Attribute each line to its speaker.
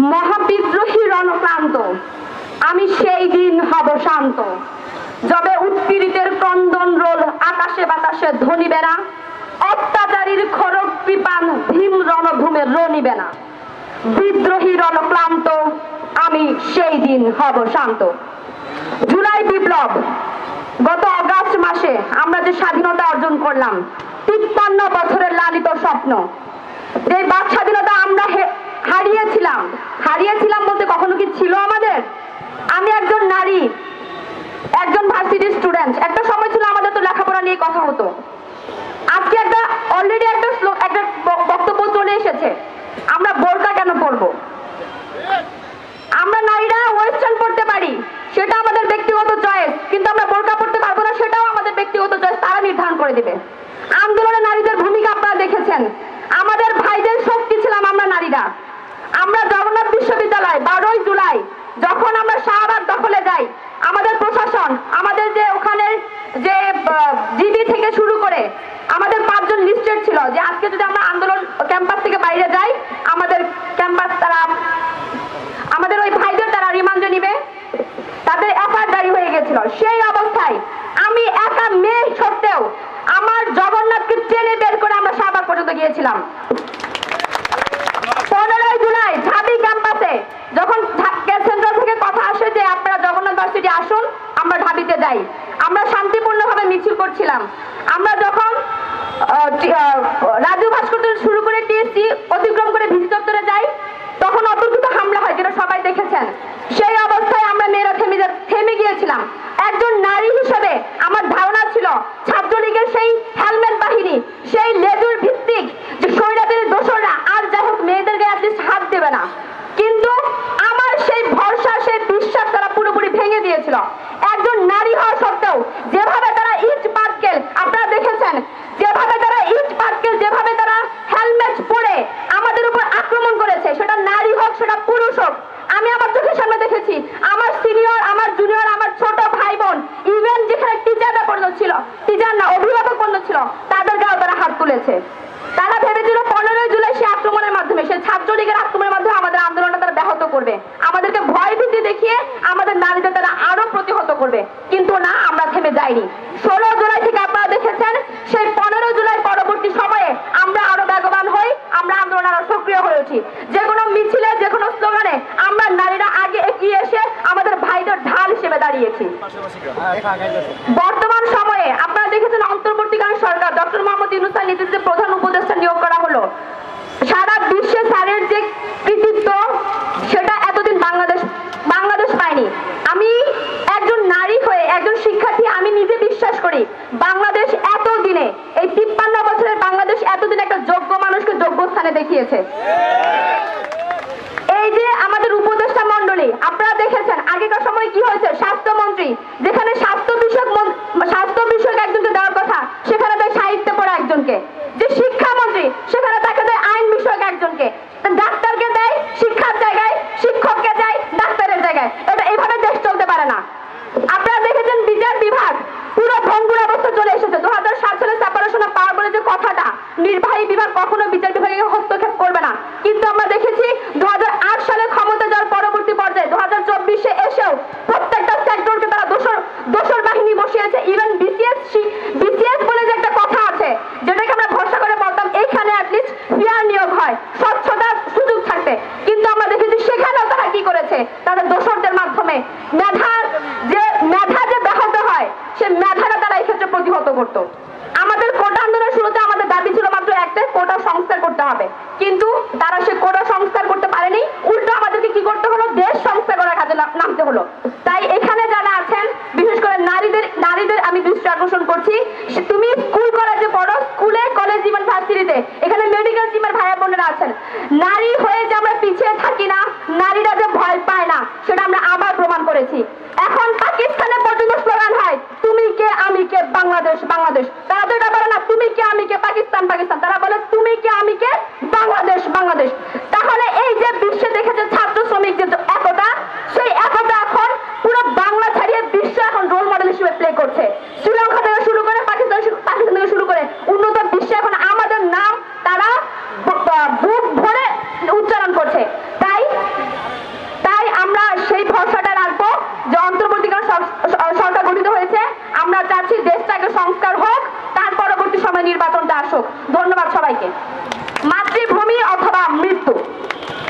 Speaker 1: মহাবিদ্রোহী রণক্লান্ত আমি সেই দিন হব শান্ত। যবে উৎপীড়িতের ক্রন্দন রোল আকাশে বাতাসে ধ্বনিবে না, অত্যাচারীর খড়গ কৃপান ভীম রণভূমে রনিবে না। বিদ্রোহী রণক্লান্ত, আমি সেই দিন হব শান্ত। জুলাই বিপ্লব, গত অগাস্ট মাসে আমরা যে স্বাধীনতা অর্জন করলাম, তিপ্পান্ন বছরের লালিত স্বপ্ন, যে বাক স্বাধীনতা আমরা হে- হারিয়েছিলাম হারিয়েছিলাম বলতে কখনো কি ছিল আমাদের আমি একজন নারী একজন ভার্সিটি স্টুডেন্ট একটা সময় ছিল আমাদের তো লেখাপড়া নিয়ে কথা হতো আজকে একটা অলরেডি একটা একটা বক্তব্য চলে এসেছে। আমরা বোরকা কেন পরবো? আমরা নারীরা ওয়েস্টার্ন পড়তে পারি সেটা আমাদের ব্যক্তিগত চয়েস কিন্তু আমরা বোরকা পড়তে পারব না, সেটাও আমাদের ব্যক্তিগত চয়েস তারা নির্ধারণ করে দিবে। আন্দোলনে নারীদের ভূমিকা আপনারা দেখেছেন। আমাদের ভাইদের শক্তি ছিলাম আমরা নারীরা। আমরা জগন্নাথ বিশ্ববিদ্যালয়, বারোই জুলাই, যখন আমরা শাহবাগ দখলে যাই, আমাদের প্রশাসন, আমাদের যে ওখানে যে জিবি থেকে শুরু করে আমাদের পাঁচজন ছিল যে আজকে যদি আমরা আন্দোলন ক্যাম্পাস থেকে বাইরে যাই, আমাদের ক্যাম্পাস তারা, আমাদের ওই ভাইদের তারা রিমান্ডে নিবে। তাদের এফআইআর জারি হয়ে গেছিল। সেই অবস্থায় আমি একা মেয়ে সত্ত্বেও আমার জগন্নাথকে টেনে বের করে আমরা শাহবাগ পর্যন্ত গিয়েছিলাম। পনেরোই জুলাই ঢাবি ক্যাম্পাসে যখন সেন্ট্রাল থেকে কথা আসে যে আপনারা জগন্নাথ ভার্সিটি আসুন, আমরা ঢাবিতে যাই। আমরা শান্তিপূর্ণভাবে মিছিল করছিলাম। আমরা যখন রাজু ভাস্কর থেকে শুরু করে টিএসসি অতিক্রম করে ভিসি দপ্তরে যাই। তখন অতর্কিত হামলা হয়, যেটা সবাই দেখেছেন। সেই অবস্থায় আমরা মেয়েরা থেমে থেমে গিয়েছিলাম। একজন নারী হিসেবে আমার ধারণা ছিল, ছাত্রলীগের সেই হেলমেট বাহিনী, সেই লেজুর ভিত্তিক যে স্বৈরাচারী দোসররা আর যাই হোক মেয়েদেরকে অ্যাটলিস্ট হাত দেবে না কিন্তু আমার সেই ভরসা সেই বিশ্বাস তারা পুরোপুরি ভেঙে দিয়েছিল একজন নারী হওয়া সত্ত্বেও যেভাবে তারা ইট পাটকেল আপনারা দেখেছেন যেভাবে তারা ইট পাটকেল যেভাবে তারা হেলমেট পরে আমাদের উপর আক্রমণ করেছে সেটা নারী হোক সেটা পুরুষ হোক আমি আমার চোখের সামনে দেখেছি আমার সিনিয়র আমার জুনিয়র আমার ছোট ভাই বোন ইভেন যেখানে টিচাররা পর্যন্ত ছিল টিচার না অভিভাবক পর্যন্ত ছিল তাদের গায়ে তারা হাত তুলেছে তারা ভেবেছিল পনেরোই জুলাই সে আক্রমণের মাধ্যমে সে ছাত্রলীগের আক্রমণের মাধ্যমে আমাদের আন্দোলনটা তারা ব্যাহত করবে আমাদেরকে ভয় ভীতি দেখিয়ে আমাদের নারীদের তারা আরও প্রতিহত করবে কিন্তু না আমরা থেমে যাইনি ষোলো জুলাই থেকে আপনারা দেখেছেন সেই পনেরো জুলাই পরবর্তী সময়ে আমরা আরও বেগবান হই আমরা আন্দোলন আরও সক্রিয় হয়ে উঠি। যে কোনো মিছিলে যে কোনো স্লোগানে আমরা নারীরা আগে এগিয়ে এসে আমাদের ভাইদের ঢাল হিসেবে দাঁড়িয়েছি। বর্তমান সময়ে আপনারা দেখেছেন অন্তর্বর্তীকালীন সরকার ডক্টর মোহাম্মদ ইউনুসের নেতৃত্বে প্রধান উপদেষ্টা নিয়োগ করা হলো সারা বিশ্বে স্যারের যে কৃতিত্ব সেটা এতদিন বাংলাদেশ বাংলাদেশ পায়নি আমি একজন নারী হয়ে একজন শিক্ষার্থী আমি নিজে বিশ্বাস করি বাংলাদেশ এত দিনে এই তিপ্পান্ন বছরের বাংলাদেশ এতদিন একটা যোগ্য যোগ্য দেখিয়েছে। এই যে আমাদের উপদেষ্টা মন্ডলী আপনারা দেখেছেন, আগেকার সময় কি হয়েছে? স্বাস্থ্যমন্ত্রী, যেখানে স্বাস্থ্য বিষয়ক স্বাস্থ্য বিষয়ক একজনকে দেওয়ার কথা, সেখানে দেয় সাহিত্য পড়া একজনকে। যে শিক্ষামন্ত্রী, সেখানে তাকে দেয় আইন বিষয়ক একজনকে। ডাক্তারকে দেয় শিক্ষার জায়গায়, শিক্ষককে দেয় ডাক্তারের জায়গায়। এটা এভাবে দেশ চলতে পারে না। আপনারা দেখেছেন বিচার বিভাগ, পুরো ভঙ্গুর অবস্থা চলে এসেছে। দু হাজার সাত সালে সেপারেশন পাওয়ার বলে যে কথাটা, নির্বাহী বিভাগ কখনো বিচার বিভাগে হস্তক্ষেপ করবে না কিন্তু আমরা দেখেছি দু সালে ক্ষমতা যাওয়ার পরবর্তী পর্যায়ে দু হাজার চব্বিশে এসেও প্রত্যেকটা সেক্টরকে তারা দোসর দোসর বাহিনী বসিয়েছে ইভেন বিসিএস বিসিএস বলে যে একটা কথা আছে যেটাকে আমরা ভরসা করে বলতাম এইখানে অ্যাটলিস্ট ফিয়ার নিয়োগ হয় স্বচ্ছতার সুযোগ থাকতে কিন্তু আমরা দেখেছি সেখানেও তারা কি করেছে তাদের দোসরদের মাধ্যমে মেধার যে মেধা যে ব্যাহত হয় সে মেধাটা তারা এই ক্ষেত্রে প্রতিহত করতো। আমাদের কোটা আন্দোলনের শুরুতে আমাদের দাবি ছিল মাত্র একটাই কোটা সংস্কার করতে হবে। কিন্তু তারা সে কোটা সংস্কার করতে পারেনি। উল্টো আমাদেরকে কি করতে হলো? দেশ সংস্কার করার কাজে নামতে হলো। তাই এখানে যারা আছেন, বিশেষ করে নারীদের নারীদের আমি দৃষ্টি আকর্ষণ করছি। তুমি স্কুল, কলেজে পড়ো, স্কুলে, কলেজ, জীবন, ভার্সিটিতে। এখানে মেডিকেল টিমের ভাইয়া বোনেরা আছেন। নারী হয়ে যে আমরা পিছিয়ে থাকি না নারীরা যে ভয় পায় না সেটা আমরা আবার প্রমাণ করেছি এখন পাকিস্তানে পর্যন্ত স্লোগান হয় তুমি কে আমি কে বাংলাদেশ বাংলাদেশ তারা তো এটা বলে না তুমি কে আমি কে পাকিস্তান পাকিস্তান তারা বলে তুমি কে আমি কে বাংলাদেশ বাংলাদেশ তাহলে এই যে বিশ্বে দেখেছে ছাত্র শ্রমিক যে একতা সেই একতা এখন পুরো বাংলা ছাড়িয়ে বিশ্ব এখন রোল মডেল হিসেবে প্লে করছে শ্রীলঙ্কা থেকে শুরু করে পাকিস্তান পাকিস্তান থেকে শুরু করে উন্নত বিশ্বে এখন আমাদের নাম তারা বু- আহ বুক ভরে উচ্চারণ করছে তাই চাচ্ছি দেশটাকে সংস্কার হোক তার পরবর্তী সময় নির্বাচনটা আসুক। ধন্যবাদ সবাইকে। মাতৃ